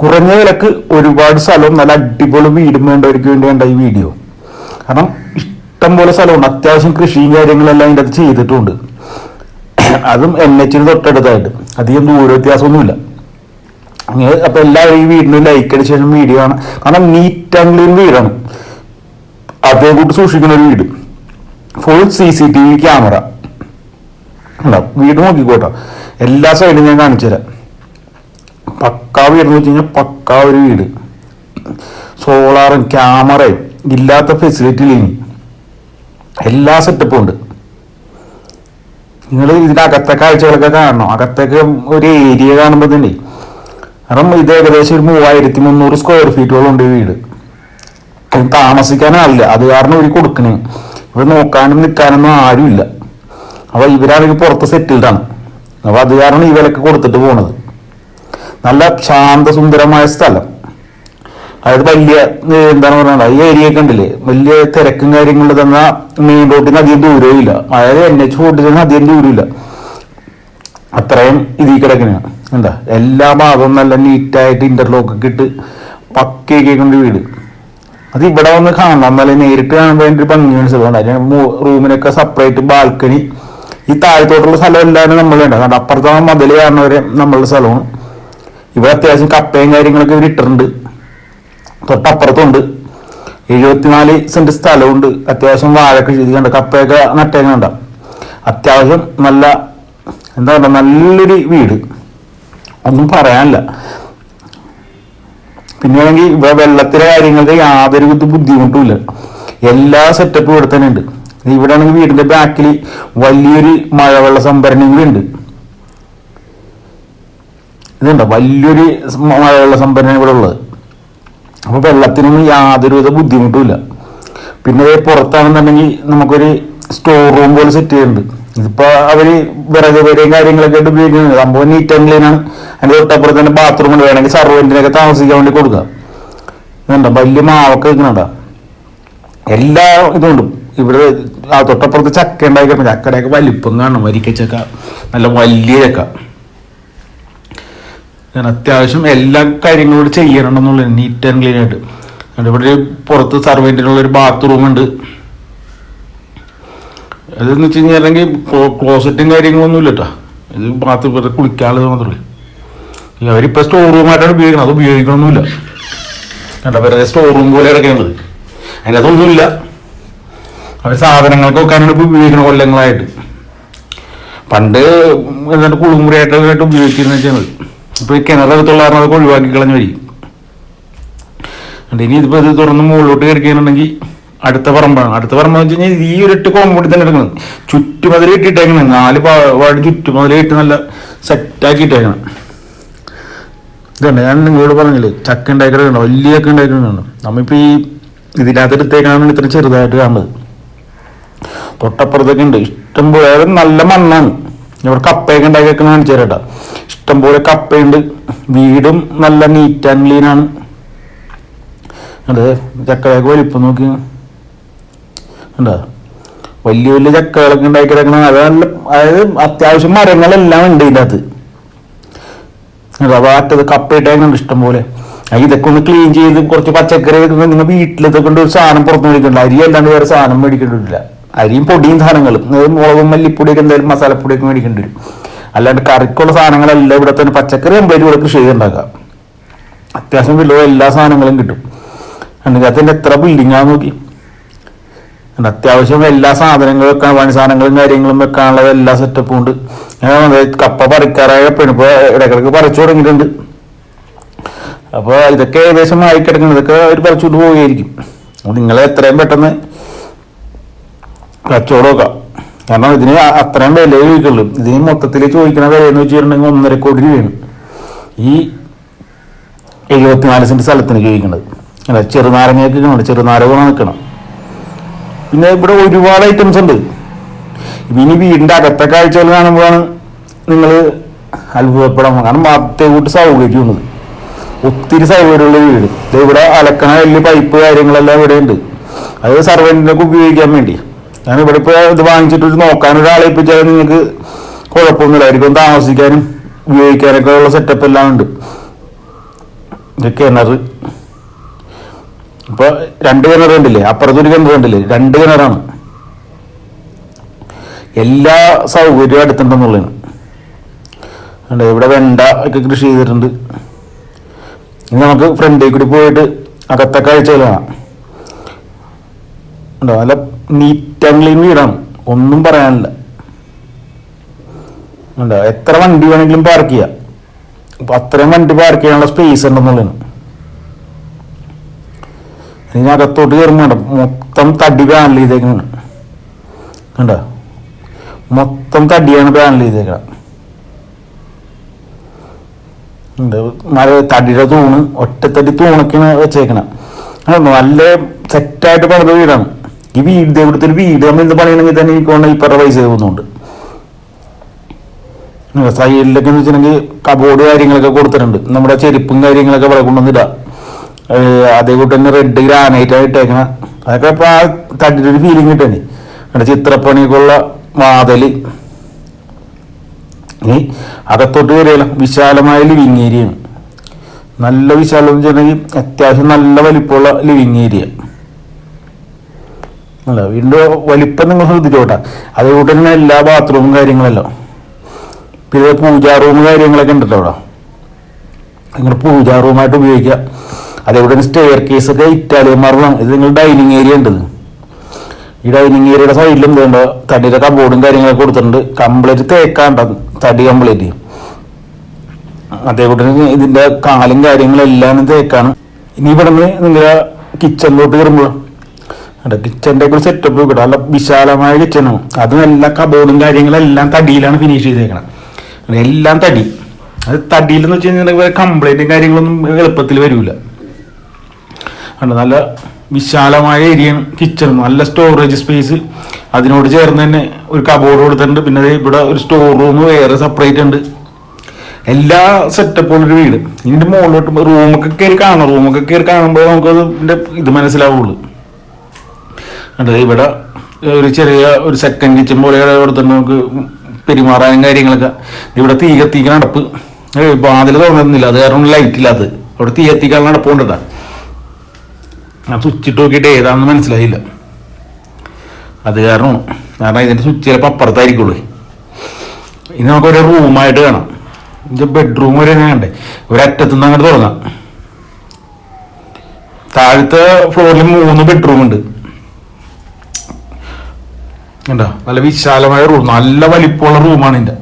കുറഞ്ഞ വിലക്ക് ഒരുപാട് സ്ഥലവും നല്ല അടിപൊളി വീടും വേണ്ടവർക്ക് വേണ്ടിയാണ് ഈ വീഡിയോ കാരണം ഇഷ്ടം പോലെ സ്ഥലമുണ്ട്. അത്യാവശ്യം കൃഷിയും കാര്യങ്ങളെല്ലാം അതിന്റെ അത് ചെയ്തിട്ടുണ്ട്. അതും എൻ എച്ചിന് തൊട്ടടുത്തായിട്ട്. അധികം ദൂര വ്യത്യാസമൊന്നുമില്ല. അപ്പോൾ അപ്പൊ എല്ലാവരും ഈ വീടിന് ലൈക്ക് അടിച്ച ശേഷം വീഡിയോ ആണ്. കാരണം നീറ്റ് ആൻഡ് ക്ലീൻ വീടാണ്. അതേ കൂട്ട് സൂക്ഷിക്കുന്ന ഒരു വീട്. Full C C T V camera വീട് നോക്കിക്കോട്ടോ എല്ലാ സൈഡും ഞാൻ കാണിച്ചു തരാം പക്കാ എന്ന് വെച്ച് കഴിഞ്ഞാൽ പക്കാ ഒരു വീട്. സോളാറും ക്യാമറയും ഇല്ലാത്ത ഫെസിലിറ്റി എല്ലാ സെറ്റപ്പും ഉണ്ട്. നിങ്ങൾ ഇതിന്റെ അകത്തെ കാഴ്ചകളൊക്കെ കാണണം? അകത്തൊക്കെ ഒരു ഏരിയ കാണുമ്പോൾ തന്നെ കാരണം ഇത് ഏകദേശം ഒരു മൂവായിരത്തി മുന്നൂറ് സ്ക്വയർ ഫീറ്റോളം ഉണ്ട് ഈ വീട്. താമസിക്കാനാവില്ല. അത് കാരണം ഇവർ കൊടുക്കണേ. ഇവർ നോക്കാനും നിൽക്കാനൊന്നും ആരുമില്ല. അപ്പൊ ഇവരാണെങ്കിൽ പുറത്ത് സെറ്റിൽഡാണ് അപ്പൊ അത് കാരണം ഈ കൊടുത്തിട്ട് പോണത്. നല്ല ശാന്തസുന്ദരമായ സ്ഥലം. അതായത് വലിയ എന്താണ് പറയുന്നത്? ഈ ഏരിയ ഒക്കെ ഉണ്ടല്ലേ? വലിയ തിരക്കും കാര്യങ്ങളും തന്ന മെയിൻ റോഡിന് അധികം ദൂരവും ഇല്ല. അതായത് എൻ എച്ച് ഫോർട്ടിന് അധികം ദൂരമില്ല അത്രയും ഇതിൽ കിടക്കുന്നതാണ് എന്താ? എല്ലാ ഭാഗവും നല്ല നീറ്റായിട്ട് ഇന്റർലോക്ക് ഒക്കെ ഇട്ട് പക്കയൊക്കെ കൊണ്ട് വീട്. അത് ഇവിടെ വന്ന് കാണണം. എന്നാലേ നേരിട്ട് കാണാൻ വേണ്ടി ഒരു ഭംഗി മനസ്സിലാവും റൂമിനൊക്കെ സെപ്പറേറ്റ് ബാൽക്കണി ഈ താഴത്തോട്ടുള്ള സ്ഥലം എല്ലാവരും നമ്മളുണ്ട് കാരണം അപ്പുറത്താണ് മതിൽ കാരണവരെ നമ്മളുടെ സ്ഥലമാണ്. ഇവിടെ അത്യാവശ്യം കപ്പയും കാര്യങ്ങളൊക്കെ ഇവർ ഇട്ടിട്ടുണ്ട്. തൊട്ടപ്പുറത്തുണ്ട് എഴുപത്തിനാല് സെന്റ് സ്ഥലമുണ്ട് അത്യാവശ്യം വാഴൊക്കെ ചെയ്ത് കണ്ട കപ്പയൊക്കെ നട്ടേക്കണ്ട അത്യാവശ്യം നല്ല എന്താ പറയുക നല്ലൊരു വീട്. ഒന്നും പറയാനില്ല. പിന്നെ ആണെങ്കിൽ ഇവിടെ വെള്ളത്തിലെ കാര്യങ്ങൾക്ക് യാതൊരു ബുദ്ധിമുട്ടുമില്ല എല്ലാ സെറ്റപ്പും ഇവിടെ തന്നെ ഉണ്ട്. ഇവിടെ ആണെങ്കിൽ വീടിന്റെ ബാക്കിൽ വലിയൊരു മഴവെള്ള സംഭരണി കൂടി ഉണ്ട്. ഇതുണ്ടോ? വലിയൊരു മഴവെള്ള സംഭരണം ഇവിടെ ഉള്ളത്. അപ്പൊ വെള്ളത്തിനൊന്നും യാതൊരുവിധ ബുദ്ധിമുട്ടുമില്ല. പിന്നെ പുറത്താണെന്നുണ്ടെങ്കിൽ നമുക്കൊരു സ്റ്റോർ റൂം പോലെ സെറ്റ് ചെയ്യുന്നുണ്ട്. ഇതിപ്പോ അവർ വിറക് പേരെയും കാര്യങ്ങളൊക്കെ ആയിട്ട് ഉപയോഗിക്കുന്നത്. സംഭവം നീറ്റ് ആൻഡ് ആണ്. അതിന്റെ തൊട്ടപ്പുറത്ത് തന്നെ ബാത്റൂം ഉണ്ട്. വേണമെങ്കിൽ സർവന്റിനൊക്കെ താമസിക്കാൻ വേണ്ടി കൊടുക്കുക ഇതുണ്ടോ? വലിയ മാവൊക്കെ വെക്കുന്നുണ്ട എല്ലാ ഇതുണ്ട് ഇവിടെ ആ തൊട്ടപ്പുറത്ത് ചക്ക ഉണ്ടാക്കി ചക്കയുടെയൊക്കെ വലിപ്പം കാണണം. വരിക്കച്ചക്ക. നല്ല വലിയ ചക്ക. ഞാൻ അത്യാവശ്യം എല്ലാ കാര്യങ്ങളും കൂടി ചെയ്യണമെന്നുള്ളത് നീറ്റ് ആൻഡ് ക്ലീൻ ആയിട്ട്. അതുകൊണ്ട് ഇവിടെ പുറത്ത് സർവന്റിനുള്ള ഒരു ബാത്റൂം ഉണ്ട്. അതെന്ന് വെച്ച് കഴിഞ്ഞാൽ ക്ലോസറ്റും കാര്യങ്ങളൊന്നും ഇല്ല ഇത് ബാത്റൂം വെറുതെ കുളിക്കാനുള്ളത് മാത്രമേ അവരിപ്പോൾ സ്റ്റോർ റൂമായിട്ടാണ് ഉപയോഗിക്കുന്നത്. അത് ഉപയോഗിക്കണമൊന്നുമില്ല. കണ്ട വെറുതെ സ്റ്റോർ റൂം പോലെ കിടക്കേണ്ടത് അതിന്റെ അതൊന്നുമില്ല. അവർ സാധനങ്ങൾക്ക് വെക്കാനാണ് ഇപ്പോൾ ഉപയോഗിക്കുന്നത് കൊല്ലങ്ങളായിട്ട്. പണ്ട് എന്നിട്ട് കുളിമുറിയായിട്ടൊക്കെ ഉപയോഗിച്ചിരുന്ന ഇപ്പൊ ഈ കിണറകത്തുള്ള കാരണം അതൊക്കെ ഒഴിവാക്കി കളഞ്ഞു വരി ഇനി ഇതിപ്പോ ഇത് തുറന്ന് മുകളിലോട്ട് കയറിക്കാനുണ്ടെങ്കിൽ അടുത്ത പറമ്പാണ്. അടുത്ത പറമ്പ് വെച്ച് കഴിഞ്ഞാൽ ഈ ഒരു ഇട്ട് കോമ്പൗണ്ടിൽ തന്നെ എടുക്കണം ചുറ്റുമതിൽ ഇട്ടിട്ടേക്കണം നാല് പാ- ചുറ്റുമതിൽ ഇട്ട് നല്ല സെറ്റാക്കി ഇട്ടേക്കണം ഇതുണ്ട് ഞാൻ നിങ്ങളോട് പറഞ്ഞില്ലേ ചക്ക ഉണ്ടാക്കിയിട്ടുണ്ട് വലിയ ചക്ക ഉണ്ടാക്കിയിട്ടുണ്ട് നമ്മിപ്പോ ഈ ഇതിനകത്ത് എടുത്തേക്കാണ് ഇത്ര ചെറുതായിട്ട് കാണുന്നത്. തൊട്ടപ്പുറത്തൊക്കെ ഉണ്ട്. ഇഷ്ടം പോലെ നല്ല മണ്ണാണ്. ഇവിടെ കപ്പയൊക്കെ ഉണ്ടാക്കി വെക്കുന്ന കാണിച്ചു തരാട്ടാ ഇഷ്ടംപോലെ കപ്പയുണ്ട്. വീടും നല്ല നീറ്റ് ആൻഡ് ക്ലീൻ ആണ്. അതെ ചക്കയൊക്കെ വലിപ്പം നോക്കി. വലിയ വലിയ ചക്കകളൊക്കെ ഉണ്ടാക്കി കിടക്കണം അത് നല്ല അതായത് അത്യാവശ്യം മരങ്ങളെല്ലാം ഉണ്ട് ഇതിനകത്ത് അറ്റത് കപ്പയിട്ടേക്കുന്നുണ്ട് ഇഷ്ടം പോലെ ആ ഇതൊക്കെ ഒന്ന് ക്ലീൻ ചെയ്ത് കുറച്ച് പച്ചക്കറി നിങ്ങൾ വീട്ടിലത്തെ കൊണ്ട് ഒരു സാധനം പുറത്ത് മേടിക്കണ്ട. അരി അല്ലാണ്ട് വേറെ സാധനം മേടിക്കേണ്ടില്ല അരിയും പൊടിയും സാധനങ്ങളും. മുളകും മല്ലിപ്പൊടിയൊക്കെ എന്തായാലും മസാലപ്പൊടിയൊക്കെ മേടിക്കേണ്ടി വരും. അല്ലാണ്ട് കറിക്കുള്ള സാധനങ്ങളെല്ലാം ഇവിടെ തന്നെ പച്ചക്കറി എൺപത് ഇവിടെ കൃഷി ചെയ്തുണ്ടാക്കാം അത്യാവശ്യം വില എല്ലാ സാധനങ്ങളും കിട്ടും. അതിന്റെ എത്ര ആ നോക്കി. അത്യാവശ്യം എല്ലാ സാധനങ്ങളും വെക്കാൻ പണി സാധനങ്ങളും കാര്യങ്ങളും വെക്കാനുള്ള എല്ലാ സെറ്റപ്പും ഉണ്ട്. കപ്പ പറിക്കാറായ ഇപ്പൊ ഇടക്കിടക്ക് പറിച്ചു തുടങ്ങിയിട്ടുണ്ട്. അപ്പൊ ഇതൊക്കെ ഏകദേശം ആയി കിടക്കുന്നത് ഇതൊക്കെ അവർ പറിച്ചുകൊണ്ട് പോവുകയായിരിക്കും. നിങ്ങൾ എത്രയും പെട്ടെന്ന് കച്ചവടം നോക്കാം കാരണം ഇതിന് അത്രയും വില ചോദിക്കുള്ളൂ. ഇതിന് മൊത്തത്തിൽ ചോദിക്കുന്ന വില എന്ന് വെച്ചിട്ടുണ്ടെങ്കിൽ ഒന്നര കോടി രൂപയാണ്. ഈ എഴുപത്തിനാല് സെന്റ് സ്ഥലത്തിന് ചോദിക്കുന്നത് അല്ല ചെറുനാരങ്ങയൊക്കെ കാണും. ചെറുനാരകം നിൽക്കണം. പിന്നെ ഇവിടെ ഒരുപാട് ഐറ്റംസ് ഉണ്ട്. ഇനി വീടിന്റെ അകത്തെ കാഴ്ചകൾ കാണുമ്പോഴാണ് നിങ്ങൾ അത്ഭുതപ്പെടാൻ കാരണം മറ്റേ കൂട്ട് സൗകര്യമുള്ളത് ഒത്തിരി സൗകര്യമുള്ള വീട്. ഇവിടെ അലക്കണ വലിയ പൈപ്പ് കാര്യങ്ങളെല്ലാം ഇവിടെ ഉണ്ട് അത് സർവന്റിനൊക്കെ ഉപയോഗിക്കാൻ വേണ്ടി. ഞാൻ ഇവിടെ ഇപ്പോ ഇത് വാങ്ങിച്ചിട്ട് ഒരാളെ ഏൽപ്പിച്ചാൽ നിങ്ങൾക്ക് കുഴപ്പമൊന്നുമില്ലായിരിക്കും താമസിക്കാനും ഉപയോഗിക്കാനൊക്കെ ഉള്ള സെറ്റപ്പ് എല്ലാം ഉണ്ട്. ഇത് കിണർ ഇപ്പൊ രണ്ട് കിണർ കണ്ടില്ലേ? അപ്പുറത്തൊരു കിണർ കണ്ടില്ലേ? രണ്ട് കിണറാണ്. എല്ലാ സൗകര്യവും അടുത്തുണ്ടെന്നുള്ളതാണ്. ഇവിടെ വെണ്ട ഒക്കെ കൃഷി ചെയ്തിട്ടുണ്ട്. ഇനി നമുക്ക് ഫ്രണ്ടിൽ കൂടി പോയിട്ട് അകത്തൊക്കെ കാണാം ഉണ്ടോ നല്ല നീറ്റ് ആൻഡ് ക്ലീൻ വീടാണ് ഒന്നും പറയാനില്ല. അല്ല എത്ര വണ്ടി വേണമെങ്കിലും പാർക്ക് ചെയ്യാം. അപ്പൊ അത്രയും വണ്ടി പാർക്ക് ചെയ്യാനുള്ള സ്പേസ് ഉണ്ടെന്നുള്ളതാണ്. ഇനി അകത്തോട്ട് കയറുമ്പോൾ മൊത്തം തടി പാനൽ ചെയ്തേക്കാണ് കണ്ടോ? മൊത്തം തടിയാണ് പാനൽ ചെയ്തേക്കണം മഴ തടിയുടെ തൂണ് ഒറ്റത്തടി തൂണൊക്കെയാണ് വെച്ചേക്കണം നല്ല സെറ്റായിട്ട് പണിത വീടാണ്. ഈ വീട് ഇവിടുത്തെ ഒരു വീട്. നമ്മൾ എന്ത് പണിയണമെങ്കിൽ തന്നെ എനിക്ക് വേണം ഇപ്പറ പൈസ പോകുന്നുണ്ട് സൈഡിലൊക്കെ എന്ന് വെച്ചിട്ടുണ്ടെങ്കിൽ കബോർഡ് കാര്യങ്ങളൊക്കെ കൊടുത്തിട്ടുണ്ട്. നമ്മുടെ ചെരുപ്പും കാര്യങ്ങളൊക്കെ ഇവിടെ കൊണ്ടുവന്നില്ല അതേ കൂട്ടി തന്നെ റെഡ് ഗ്രാനൈറ്റ് ആയിട്ടേക്കണ അതൊക്കെ ഇപ്പൊ ആ തടിയുടെ ഒരു ഫീലിംഗ് കിട്ടണേ അവിടെ ചിത്രപ്പണിക്കുള്ള വാതൽ. ഇനി അകത്തോട്ട് കയറിയാലോ വിശാലമായ ലിവിങ് ഏരിയ നല്ല വിശാലം എന്ന് വെച്ചിട്ടുണ്ടെങ്കിൽ അത്യാവശ്യം നല്ല വലിപ്പമുള്ള ലിവിങ് ഏരിയ അല്ല വീടിന്റെ വലിപ്പം നിങ്ങൾ ശ്രദ്ധിച്ചോട്ടെ. അതുകൊണ്ട് തന്നെ എല്ലാ ബാത്റൂമും കാര്യങ്ങളെല്ലാം. പിന്നെ പൂജാ റൂം കാര്യങ്ങളൊക്കെ ഉണ്ടല്ലോ അവിടെ. നിങ്ങൾ പൂജാ റൂമായിട്ട് ഉപയോഗിക്കുക. അതേപോലെ തന്നെ സ്റ്റെയർ കേസ് ഒക്കെ ഇറ്റാലിയൻ മറന്നു ഇത് നിങ്ങൾ ഡൈനിങ് ഏരിയ ഉണ്ട് ഈ ഡൈനിങ് ഏരിയയുടെ സൈഡിലും എന്തുണ്ട് തടിയുടെ കബോർഡും കാര്യങ്ങളൊക്കെ കൊടുത്തിട്ടുണ്ട്. കംപ്ലീറ്റ് തേക്കാണ്ട തടി കംപ്ലീറ്റ് അതേപോലെ തന്നെ ഇതിന്റെ കാലും കാര്യങ്ങളെല്ലാം തേക്കാണ്. ഇനി ഇവിടെ നിന്ന് നിങ്ങളുടെ കിച്ചണിലോട്ട് കയറുമ്പോൾ കിച്ചന്റെ ഒക്കെ സെറ്റപ്പ് കിട്ടും നല്ല വിശാലമായ കിച്ചണാണ് അത് നല്ല കബോർഡും കാര്യങ്ങളെല്ലാം തടിയിലാണ് ഫിനിഷ് ചെയ്തേക്കണം. എല്ലാം തടി. അത് തടിയിലെന്ന് വെച്ച് കഴിഞ്ഞാൽ കംപ്ലൈന്റും കാര്യങ്ങളൊന്നും എളുപ്പത്തിൽ വരില്ല കണ്ടോ നല്ല വിശാലമായ ഏരിയ കിച്ചൺ നല്ല സ്റ്റോറേജ് സ്പേസ് അതിനോട് ചേർന്ന് തന്നെ ഒരു കബോർഡ് കൊടുത്തിട്ടുണ്ട്. പിന്നെ ഇവിടെ ഒരു സ്റ്റോർ റൂം വേറെ സെപ്പറേറ്റ് ഉണ്ട്. എല്ലാ സെറ്റപ്പുള്ളൊരു വീട്. ഇതിന്റെ മുകളിലോട്ട് റൂമൊക്കെ കയറി കാണണം. റൂമൊക്കെ കയറി കാണുമ്പോൾ നമുക്കത് ഇത് മനസ്സിലാവുള്ളൂ. കണ്ടത് ഇവിടെ ഒരു ചെറിയ ഒരു സെക്കൻഡ് കിച്ചൻ പോലെയുള്ള ഇവിടെ തന്നെ നമുക്ക് പെരുമാറാനും കാര്യങ്ങളൊക്കെ. ഇവിടെ തീ കത്തിക്കാൻ നടപ്പ്. വാതിൽ തുറന്നിരുന്നില്ല. അത് കാരണം ലൈറ്റ് ഇല്ലാത്തത് അവിടെ തീ കത്തിക്കാൻ നടപ്പുകൊണ്ടിട്ടാ ഞാൻ സ്വിച്ച് ഇട്ട് നോക്കിയിട്ട് ഏതാണെന്ന് മനസ്സിലായില്ല. അത് കാരണം കാരണം ഇതിന്റെ സ്വിച്ച് ചിലപ്പോൾ അപ്പുറത്തായിരിക്കുള്ളൂ. ഇനി നമുക്കൊരു റൂമായിട്ട് കാണാം. ഇത് ബെഡ്റൂം വരെ ഞാൻ കണ്ടേ. ഒരറ്റത്തു നിന്ന് അങ്ങോട്ട് തുടങ്ങാം താഴത്തെ ഫ്ലോറിൽ മൂന്ന് ബെഡ്റൂം ഉണ്ട്. കണ്ടോ? നല്ല വിശാലമായ റൂം നല്ല വലിപ്പമുള്ള റൂമാണ് എന്റെ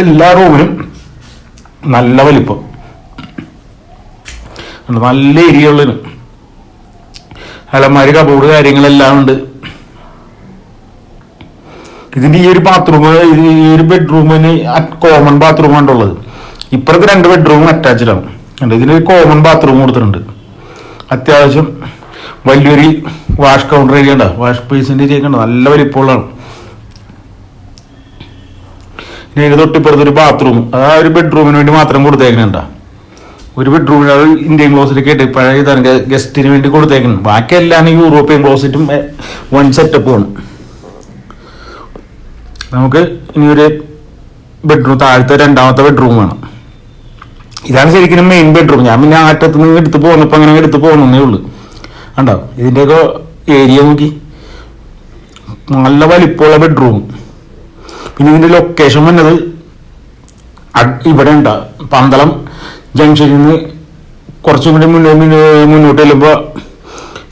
എല്ലാ റൂമിലും നല്ല വലിപ്പം. നല്ല ഏരിയ ഉള്ളതിന് അലമാരി കബോർഡ് കാര്യങ്ങളെല്ലാം ഉണ്ട്. ഇതിന്റെ ഈ ഒരു ബാത്റൂം ഈ ഒരു ബെഡ്റൂമിന് കോമൺ ബാത്റൂമാണ് ഉള്ളത്. ഇപ്പുറത്ത് രണ്ട് ബെഡ്റൂം അറ്റാച്ച്ഡ് ആണ്. കണ്ടോ, ഇതിന് കോമൺ ബാത്റൂം കൊടുത്തിട്ടുണ്ട്. അത്യാവശ്യം വലിയൊരു വാഷ് കൗണ്ടർ ഏരിയ ഉണ്ട് വാഷ് ബേസിന്റെ ഏരിയ ഉണ്ട് നല്ല വലിപ്പമുള്ളതാണ്. ഇനി അതിന് തൊട്ടിപ്പുറത്ത് ഒരു ബാത്റൂം അത് ആ ഒരു ബെഡ്റൂമിന് വേണ്ടി മാത്രം കൊടുത്തേക്കുന്നുണ്ട ഒരു ബെഡ്റൂമിന് അത് ഇന്ത്യൻ ക്ലോസറ്റൊക്കെ ആയിട്ട് പഴയ തരം ഗസ്റ്റിന് വേണ്ടി കൊടുത്തേക്കണം ബാക്കി എല്ലാം യൂറോപ്യൻ ക്ലോസറ്റും വൺ സെറ്റപ്പുമാണ് നമുക്ക് ഇനി ഒരു ബെഡ്റൂം താഴത്തെ രണ്ടാമത്തെ ബെഡ്റൂം വേണം. ഇതാണ് ശരിക്കും മെയിൻ ബെഡ്റൂം ഞാൻ പിന്നെ ആറ്റത്ത് നിന്ന് എടുത്ത് പോകുന്നപ്പോൾ അങ്ങനെ എടുത്ത് പോകുന്നേ ഉള്ളൂ. കണ്ടോ? ഇതിന്റെയൊക്കെ ഏരിയ നോക്കി. നല്ല വലിപ്പമുള്ള ബെഡ്റൂം പിന്നെ ഇതിന്റെ ലൊക്കേഷൻ വന്നത് ഇവിടെ ഉണ്ട. പന്തളം ജംഗ്ഷനിൽ നിന്ന് കുറച്ചും കൂടി മുന്നോ മുന്നോ- മുന്നോട്ട് ചെല്ലുമ്പോൾ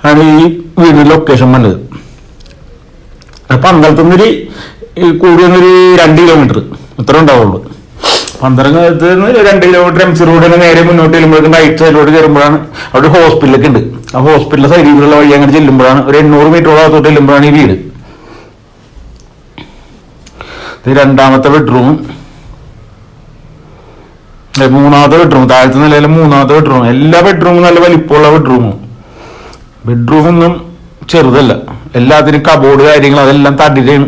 ആണ് ഈ വീടിന്റെ ലൊക്കേഷൻ വന്നത്. അത് നിന്നൊരു ഈ കൂടി വന്നൊരു രണ്ട് കിലോമീറ്റർ ഇത്ര ഉണ്ടാവുള്ളൂ. പന്ത്രണ്ട് രണ്ട് കിലോമീറ്റർ എം സി റോഡിന് നേരെ മുന്നോട്ട് ചെല്ലുമ്പോഴേക്കും റൈറ്റ് സൈഡിലോട്ട് കയറുമ്പോഴാണ് അവിടെ ഹോസ്പിറ്റലൊക്കെ ഉണ്ട്. ആ ഹോസ്പിറ്റലിലെ സൈഡിലുള്ള വഴി അങ്ങനെ ചെല്ലുമ്പോഴാണ് ഒരു എണ്ണൂറ് മീറ്ററോളം അകത്തോട്ട് ചെല്ലുമ്പോഴാണ് ഈ വീട്. ഇത് രണ്ടാമത്തെ ബെഡ്റൂം മൂന്നാമത്തെ ബെഡ്റൂം താഴത്തെ നിലയിലെ മൂന്നാമത്തെ ബെഡ്റൂം എല്ലാ ബെഡ്റൂമും നല്ല വലിപ്പമുള്ള ബെഡ്റൂമും ബെഡ്റൂമൊന്നും ചെറുതല്ല. എല്ലാത്തിനും കബോർഡ് കാര്യങ്ങൾ അതെല്ലാം തടിയിലാണ്.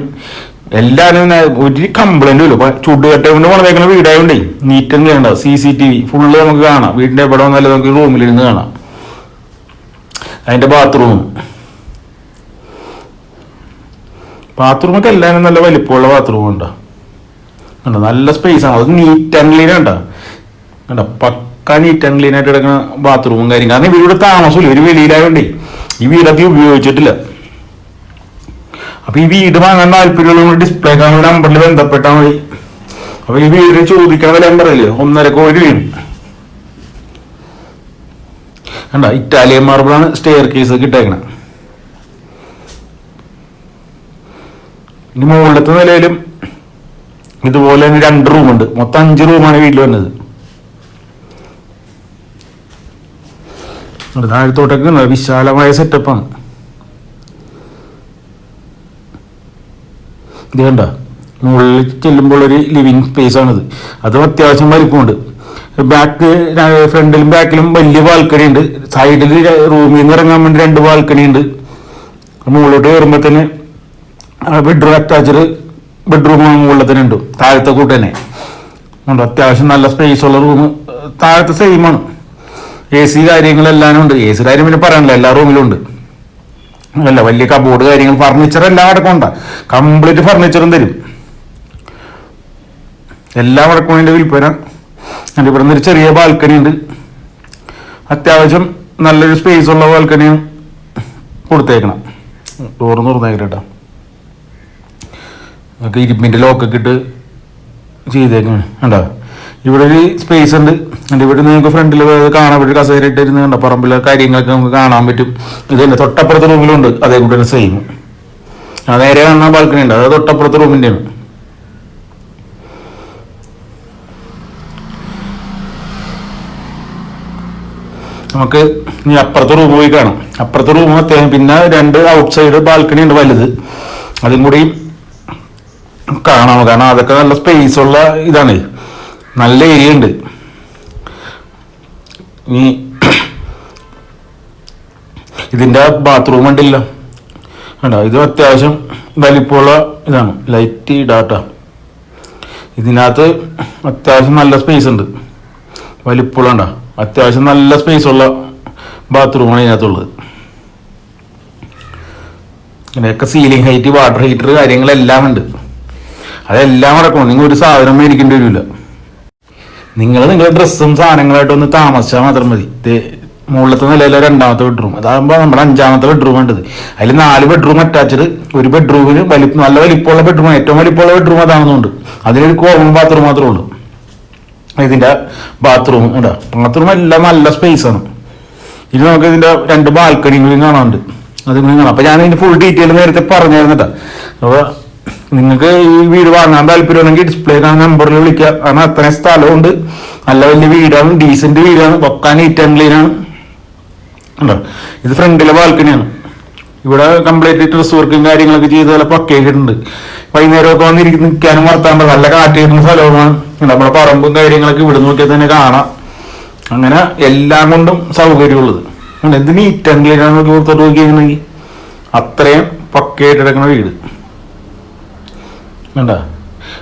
എല്ലാവരും ഒരു കംപ്ലൈന്റും ഇല്ല. ഇപ്പം ചുടുകട്ട കൊണ്ട് പണിതേക്കുന്ന വീടായോണ്ടേ നീറ്റൊന്നും ചെയ്യണ്ട C C T V full നമുക്ക് കാണാം. വീടിന്റെ എവിടെ വന്നാലും നമുക്ക് റൂമിലിരുന്ന് കാണാം. അതിന്റെ ബാത്റൂം ബാത്റൂമൊക്കെ എല്ലാവരും നല്ല വലിപ്പമുള്ള ബാത്റൂം ഉണ്ടോ? കണ്ടോ നല്ല സ്പേസ് ആണ്. അത് നീറ്റ് ആൻഡ് ക്ലീൻ ഉണ്ടോ കണ്ടോ? പക്ക നീറ്റ് ആൻഡ് ക്ലീൻ ആയിട്ട് കിടക്കുന്ന ബാത്റൂമും കാര്യം കാരണം ഇവരിവിടെ താമസമില്ല. ഇവർ വെളിയിലായോണ്ടേ ഈ വീടൊക്കെ ഉപയോഗിച്ചിട്ടില്ല. അപ്പൊ ഈ വീട് വാങ്ങാൻ താല്പര്യമുള്ള ഡിസ്പ്ലേ കാണുന്ന നമ്പറിൽ ബന്ധപ്പെട്ടാൽ മതി. അപ്പൊ ഈ വീട് ചോദിക്കാൻ വില പറയില്ലേ ഒന്നര കോടി വീട് കണ്ട? ഇറ്റാലിയൻ മാർബിളാണ് സ്റ്റെയർ കേസ് കിട്ടേക്കണ ഇനി മുകളിലത്തെ നിലയിലും ഇതുപോലെ തന്നെ രണ്ട് റൂമുണ്ട് മൊത്തം അഞ്ച് റൂമാണ് വീട്ടിൽ വന്നത്. താഴത്തോട്ടൊക്കെ. വിശാലമായ സെറ്റപ്പാണ് ഇത് കണ്ട? മുകളിൽ ചെല്ലുമ്പോൾ ഒരു ലിവിങ് സ്പേസ് ആണിത്. അതും അത്യാവശ്യം വലിപ്പമുണ്ട്. ബാക്ക് ഫ്രണ്ടിലും ബാക്കിലും വലിയ ബാൽക്കണി ഉണ്ട്. സൈഡിൽ റൂമിൽ നിന്ന് ഇറങ്ങാൻ വേണ്ടി രണ്ട് ബാൽക്കണി ഉണ്ട്. മുകളിലോട്ട് കയറുമ്പോൾ തന്നെ ബെഡ്റൂം അറ്റാച്ച്ഡ് ബെഡ്റൂം മുകളിൽ തന്നെ ഉണ്ട്. താഴത്തെ കൂട്ട് തന്നെ. ഉണ്ട് അത്യാവശ്യം നല്ല സ്പേസ് ഉള്ള റൂം താഴത്തെ സെയിം ആണ്. എ സി കാര്യങ്ങളെല്ലാം ഉണ്ട്. എ സി കാര്യം പിന്നെ പറയാനില്ല. എല്ലാ റൂമിലും ഉണ്ട്. അല്ല വലിയ കബോർഡ് കാര്യങ്ങൾ ഫർണിച്ചർ എല്ലാം അടക്കം അടക്കമുണ്ട കംപ്ലീറ്റ് ഫർണിച്ചറും തരും. എല്ലാം അടക്കം അതിന്റെ വിൽപ്പന എന്നിട്ട് ഇവിടെ നിന്നൊരു ചെറിയ ബാൽക്കണി ഉണ്ട്. അത്യാവശ്യം നല്ലൊരു സ്പേസ് ഉള്ള ബാൽക്കണിയും കൊടുത്തേക്കണം. ഡോറ് തുറന്നേക്കണം കേട്ടോ ഒക്കെ ഇരുമ്പിന്റെ ലോക്കൊക്കെ ഇട്ട് ചെയ്തേക്കണം കണ്ടോ? ഇവിടെ ഒരു സ്പേസ് ഉണ്ട്. എന്റെ ഇവിടെ നിങ്ങൾക്ക് ഫ്രണ്ടിൽ കാണാൻ പറ്റും കസേര ഇട്ടിരുന്ന് കണ്ടോ? പറമ്പിലെ കാര്യങ്ങളൊക്കെ നമുക്ക് കാണാൻ പറ്റും. ഇത് തന്നെ തൊട്ടപ്പുറത്തെ റൂമിലുണ്ട് അതേ കൂടെ സെയിം നേരെ കാണുന്ന ബാൽക്കണി ഉണ്ട്. അത് തൊട്ടപ്പുറത്തെ റൂമിന്റെയാണ് നമുക്ക് ഇനി അപ്പുറത്തെ റൂം പോയി കാണാം. അപ്പുറത്തെ റൂം അത്യാവശ്യം പിന്നെ രണ്ട് ഔട്ട് സൈഡ് ബാൽക്കണി ഉണ്ട് വലുത്. അതും കൂടി കാണാം. കാരണം അതൊക്കെ നല്ല സ്പേസ് ഉള്ള ഇതാണ്. നല്ല ഏരിയ ഉണ്ട്. ഇനി ഇതിന്റെ ബാത്റൂം ഉണ്ടല്ലോ. കണ്ടോ? ഇത് അത്യാവശ്യം വലിപ്പമുള്ള ഇതാണ്. ലൈറ്റ് ഡാറ്റ ഇതിനകത്ത് അത്യാവശ്യം നല്ല സ്പേസ് ഉണ്ട്. വലിപ്പമുള്ള ഉണ്ടോ അത്യാവശ്യം നല്ല സ്പേസ് ഉള്ള ബാത്റൂമാണ് ഇതിനകത്തുള്ളത്. ഇങ്ങനെയൊക്കെ സീലിംഗ് ഹൈറ്റ് വാട്ടർ ഹീറ്റർ കാര്യങ്ങളെല്ലാം ഉണ്ട്. അതെല്ലാം അടക്കണം. നിങ്ങൾ ഒരു സാധനം മേടിക്കേണ്ടി വരില്ല നിങ്ങൾ നിങ്ങളുടെ ഡ്രസ്സും സാധനങ്ങളായിട്ട് ഒന്ന് താമസിച്ചാൽ മാത്രം മതി. മുകളിലത്തെ നിലയിലെ രണ്ടാമത്തെ ബെഡ്റൂം അതാകുമ്പോൾ നമ്മുടെ അഞ്ചാമത്തെ ബെഡ്റൂം ഉണ്ട് അതിൽ നാല് ബെഡ്റൂം അറ്റാച്ച്ഡ് ഒരു ബെഡ്റൂമിന് വലിപ്പം നല്ല വലിപ്പമുള്ള ബെഡ്റൂം ഏറ്റവും വലിപ്പമുള്ള ബെഡ്റൂം അതാണെന്നുണ്ട്. അതിലൊരു കോമൺ ബാത്റൂം മാത്രമേ ഉള്ളൂ. ഇതിന്റെ ബാത്റൂം ഇടാ ബാത്റൂം എല്ലാം നല്ല സ്പേസ് ആണ്. ഇനി നമുക്ക് ഇതിന്റെ രണ്ട് ബാൽക്കണികളും കാണാനുണ്ട്. അത് കൂടി കാണാം. അപ്പൊ ഞാൻ ഇതിന്റെ ഫുൾ ഡീറ്റെയിൽ നേരത്തെ പറഞ്ഞായിരുന്നു അപ്പൊ നിങ്ങൾക്ക് ഈ വീട് വാങ്ങാൻ താല്പര്യമുണ്ടെങ്കിൽ ഡിസ്പ്ലേ കാണുന്ന നമ്പറിൽ വിളിക്കുക. കാരണം അത്രയും സ്ഥലമുണ്ട്. നല്ല വലിയ വീടാണ്. ഡീസന്റ് വീടാണ്. പൊക്കാൻ നീറ്റ് ഉണ്ടോ? ഇത് ഫ്രണ്ടിലെ ബാൽക്കണിയാണ് ഇവിടെ കംപ്ലീറ്റ് ഡ്രസ് വർക്കും കാര്യങ്ങളൊക്കെ ചെയ്ത് നല്ല പക്കയായിട്ടുണ്ട് വൈകുന്നേരമൊക്കെ വന്നിരിക്കുന്ന നിൽക്കാനും വർത്താൻ നല്ല കാറ്റ് കിട്ടുന്ന സ്ഥലവുമാണ് നമ്മുടെ പറമ്പും കാര്യങ്ങളൊക്കെ ഇവിടെ നോക്കിയാൽ തന്നെ കാണാം. അങ്ങനെ എല്ലാം കൊണ്ടും സൗകര്യമുള്ളത്. എന്ത് നീറ്റ് ആൻഡ് ക്ലീൻ ആണെന്ന് ഓർത്തോട്ട് നോക്കിയാണെങ്കിൽ അത്രയും പക്കയായിട്ട് കിടക്കുന്ന വീട്. വേണ്ട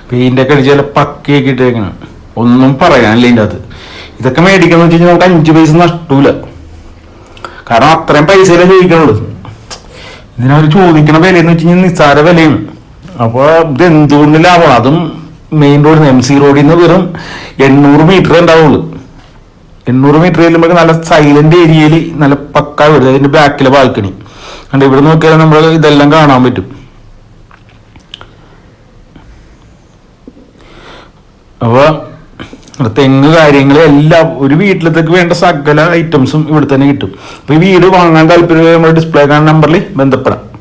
പെയിന്റ് ഒക്കെ അടിച്ചാൽ പക്കയൊക്കെ ഇട്ടേക്കണം. ഒന്നും പറയാനില്ല ഇതിന്റെ അത് ഇതൊക്കെ മേടിക്കാന്ന് വെച്ച് കഴിഞ്ഞാൽ നമുക്ക് അഞ്ച് പൈസ നഷ്ടൂല. കാരണം അത്രയും പൈസയിലേ ചോദിക്കണുള്ളൂ ഇതിനവർ ചോദിക്കണ വില എന്ന് വെച്ച് കഴിഞ്ഞാൽ നിസ്സാര വിലയാണ്. അപ്പോൾ ഇത് എന്തുകൊണ്ട് ലാഭമാണ്? അതും മെയിൻ റോഡിൽ നിന്ന് എം സി റോഡിൽ നിന്ന് വെറും എണ്ണൂറ് മീറ്റർ ഉണ്ടാവുള്ളൂ. എണ്ണൂറ് മീറ്റർ ചെല്ലുമ്പോൾ നല്ല സൈലന്റ് ഏരിയയിൽ നല്ല പക്ക വീട്. അതിന്റെ ബാക്കിലെ ബാൽക്കണി അതുകൊണ്ട് ഇവിടെ നോക്കിയാൽ നമ്മൾ ഇതെല്ലാം കാണാൻ പറ്റും. അപ്പൊ തെങ്ങ് കാര്യങ്ങൾ എല്ലാം ഒരു വീട്ടിലത്തേക്ക് വേണ്ട സകല ഐറ്റംസും ഇവിടെ തന്നെ കിട്ടും. അപ്പൊ ഈ വീട് വാങ്ങാൻ താല്പര്യം നമ്മുടെ ഡിസ്പ്ലേ കാണുന്ന നമ്പറിൽ ബന്ധപ്പെടാം.